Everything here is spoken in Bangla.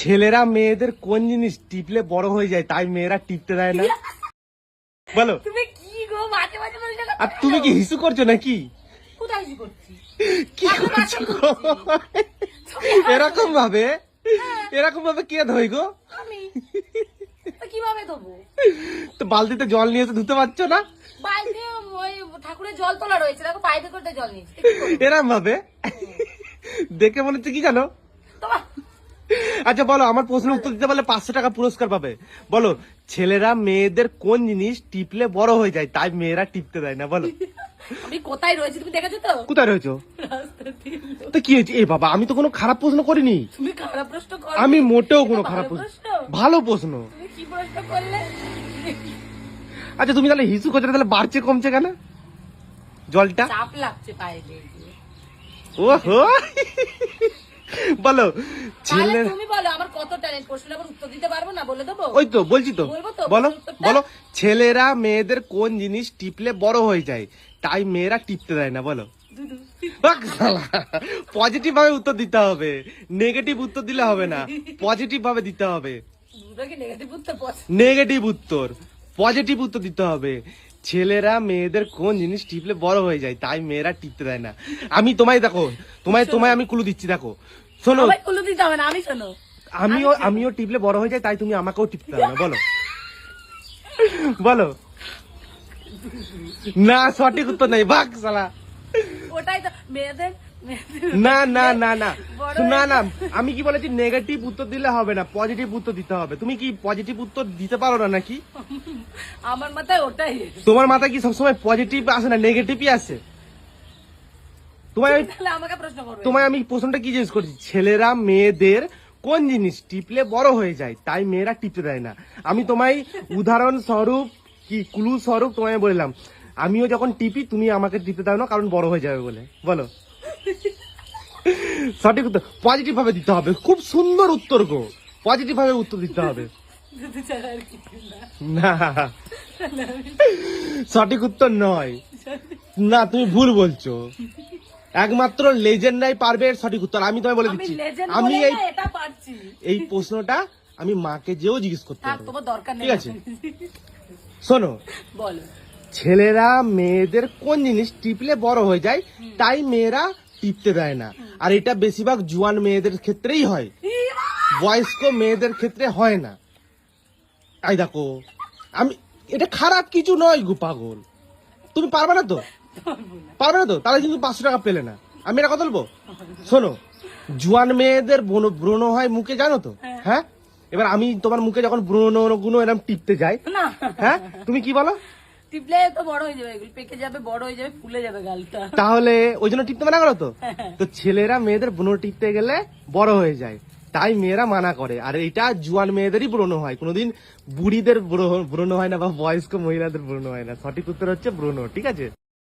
ছেলেরা মেয়েদের কোন জিনিস টিপলে বড় হয়ে যায় তাই মেয়েরা টিপতে দেয় না। বলো। তুমি কি গো মাঝে মাঝে আর তুমি কি হিসু করছ নাকি? কোথায় কি করছি? কি করছ? এরকম ভাবে? এরকম ভাবে কে ধই গো? আমি। কীভাবে তো বালতিতে জল নিয়ে এসে ধুতে পারছ না? ওই ঠাকুরের জল তোলা রয়েছে। দেখো পাইপে করতে জল নিচ্ছে কি ভাবে? দেখে মনে হচ্ছে কি জানো? আচ্ছা বলো আমার প্রশ্নের উত্তর দিতে পারলে পাঁচশো টাকা পুরস্কার পাবে। বলো ছেলেরা মেয়েদের কোন জিনিস টিপলে বড় হয়ে যায় তাই মেয়েরা টিপতে দেয় না বলো। আমি কোথায় রয়েছি তুমি দেখেছ তো? কোথায় রয়েছো। তো কি হয়েছে? এ বাবা আমি তো কোনো খারাপ প্রশ্ন করিনি। তুমি খারাপ প্রশ্ন করো আমি মোটেও কোনো খারাপ ভালো প্রশ্ন ভালো প্রশ্ন। তুমি কি প্রশ্ন করলে? আচ্ছা তুমি তাহলে হিসু করছ তাহলে বাড়ছে কমছে কেন? জলটা? চাপ লাগছে পায়ে ওহো! বলো ছেলে তুমি বলো আমার কত ট্যালেন্ট প্রশ্নের আবার উত্তর দিতে পারব না বলে দেবো? ওই তো বলছি তো। বলো? বলো। ছেলেরা মেয়েদের কোন জিনিস টিপলে বড় হয়ে যায়? তাই মেয়েরা টিপতে দেয় না বলো। পজিটিভ ভাবে উত্তর দিতে হবে। নেগেটিভ উত্তর দিলে হবে না। পজিটিভ ভাবে দিতে হবে। নেগেটিভ উত্তর পছন্দ নেগেটিভ উত্তর। পজিটিভ উত্তর দিতে হবে। ছেলেরা মেয়েদের কোন জিনিস টিপলে বড় হয়ে যায়? তাই মেয়েরা টিপতে দেয় না। আমি তোমায় দেখো। তোমায় তোমায় আমি কুলু দিচ্ছি দেখো। শোনো। কুলু দিতে হবে না আমি শোনো। আমিও আমিও টিপলে বড় হয়ে যায় তাই তুমি আমাকেও টিপতে হবে বলো। বলো। না সঠিক উত্তর নাই বাক সালা। ওটাই তো মেয়েদের না না না না। না না আমি কি বলেছি নেগেটিভ উত্তর দিলে হবে না পজিটিভ উত্তর দিতে হবে। তুমি কি পজিটিভ উত্তর দিতে পারো না নাকি? আমার মাথায় ওটাই। তোমার মাথায় কি সবসময় পজিটিভ আসে না নেগেটিভই আসে? তোমায় আমাকে প্রশ্ন করবে তোমায় আমি প্রশ্নটা কি জিজ্ঞেস করছি? ছেলেরা মেয়েদের কোন জিনিস টিপলে বড় হয়ে যায় তাই মেয়েরা টিপতে দেয় না। আমি তোমায় উদাহরণ স্বরূপ কি ক্লু স্বরূপ তোমায় বললাম আমিও যখন টিপি তুমি আমাকে টিপতে দাও না কারণ বড় হয়ে যাবে বলে। বলো। সঠিক উত্তর পজিটিভ ভাবে দিতে হবে। খুব সুন্দর উত্তর গো। পজিটিভ ভাবে উত্তর দিতে হবে। না। সঠিক উত্তর নয়। না তুমি ভুল বলছো। একমাত্র লেজেন্ডাই পারবে এর সঠিক উত্তর আমি তোমায় বলে দিচ্ছি। আমি এই এই প্রশ্নটা আমি মাকে যেও জিজ্ঞেস করতে থাক পারব তোমার দরকার নেই ঠিক আছে? শোনো বলো। ছেলেরা মেয়েদের কোন জিনিস টিপলে বড় হয়ে যায় তাই মেয়েরা টিপতে দেয় না। আর এটা বেশিরভাগ জুয়ান মেয়েদের ক্ষেত্রেই হয়। বয়স্ক মেয়েদের ক্ষেত্রে হয় না। তাই দেখো আমি এটা খারাপ কিছু নয় গো পাগল তুমি পারবে না তো? পারবে না তো? তাহলে কিন্তু পাঁচশো টাকা পেলে না। আমি এটা কথা বলব? শোনো জুয়ান মেয়েদের ব্রণ- হয় মুখে জানো তো? হ্যাঁ। এবার আমি তোমার মুখে যখন ব্রণগুলো এরকম টিপতে যাই হ্যাঁ? তুমি কি বলো? টিপলে তো বড় হয়ে যাবে পেকে যাবে বড় হয়ে যাবে ফুলে যাবে গালটা। তাহলে ওই জন্য টিপতে মানা করো তো? তো ছেলেরা মেয়েদের ব্রণ টিপতে গেলে বড় হয়ে যায়। তাই মেয়েরা মানা করে। আর এটা জুয়ান মেয়েদেরই ব্রণ হয়। কোনোদিন বুড়িদের ব্রণ হয় না বা বয়স্ক মহিলাদের ব্রণ হয় না। সঠিক উত্তর হচ্ছে ব্রণ ঠিক আছে?